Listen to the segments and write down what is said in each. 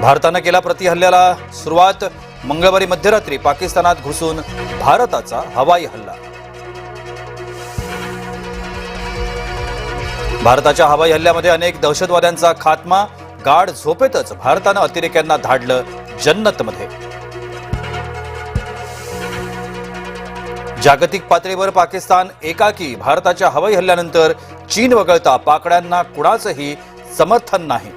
भारतानं केला प्रतिहल्ल्याला सुरुवात मंगळवारी मध्यरात्री पाकिस्तानात घुसून भारताचा हवाई हल्ला. भारताच्या हवाई हल्ल्यामध्ये अनेक दहशतवाद्यांचा खात्मा गाढ झोपेतच भारतानं अतिरेक्यांना धाडलं जन्नतमध्ये. जागतिक पातळीवर पाकिस्तान एकाकी भारताच्या हवाई हल्ल्यानंतर चीन वगळता पाकड्यांना कुणाचंही समर्थन नाही.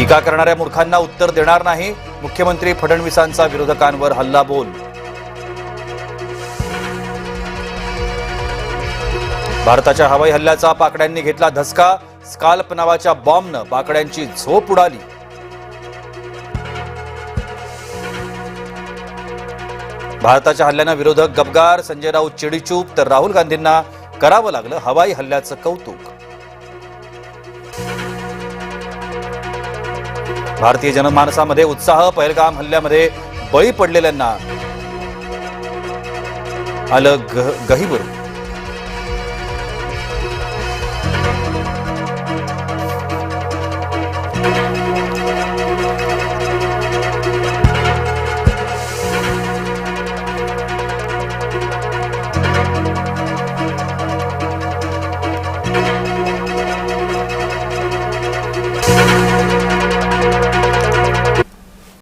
टीका करणाऱ्या मूर्खांना उत्तर देणार नाही. मुख्यमंत्री फडणवीसांचा विरोधकांवर हल्ला बोल भारताच्या हवाई हल्ल्याचा पाकड्यांनी घेतला धसका. स्काल्प नावाच्या बॉम्बनं पाकड्यांची झोप उडाली. भारताच्या हल्ल्यानं विरोधक गबगार संजय राऊत चिडीचूप. तर राहुल गांधींना करावं लागलं हवाई हल्ल्याचं कौतुक. भारतीय जनमानसामध्ये उत्साह पहलगाम हल्ल्यामध्ये बळी पडलेल्यांना आलं ग- गहिवरून.